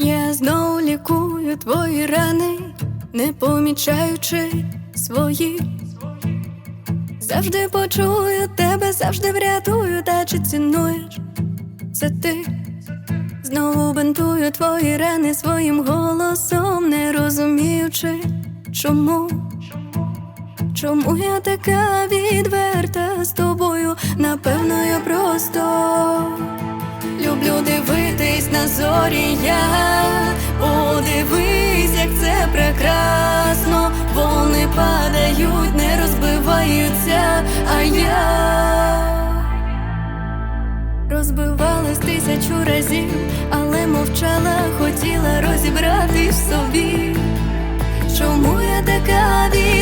Я знову лікую твої рани, не помічаючи свої. Завжди почую тебе, завжди врятую, та чи цінуєш це ти. Знову бинтую твої рани своїм голосом, не розуміючи, чому. Чому я така відверта з тобою? Напевно, я просто люблю дивитись на зорі. Я подивись, як це прекрасно. Вони падають, не розбиваються, а я розбивалась тисячу разів, але мовчала, хотіла розібратись в собі. Чому я така відверта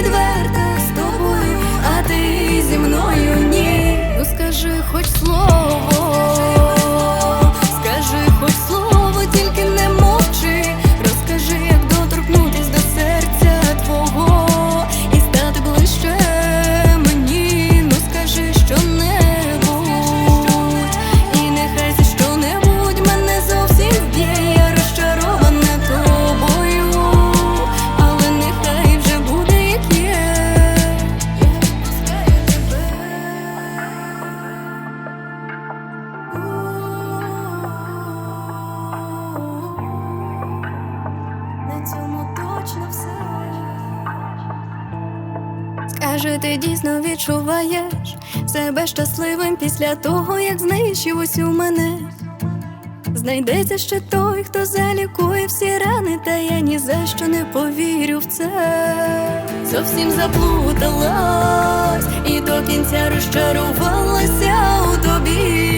цьому точно все. Скажи, ти дійсно відчуваєш себе щасливим після того, як знищив усю мене. Знайдеться ще той, хто залікує всі рани, та я ні за що не повірю в це. Зовсім заплуталась і до кінця розчарувалася у тобі.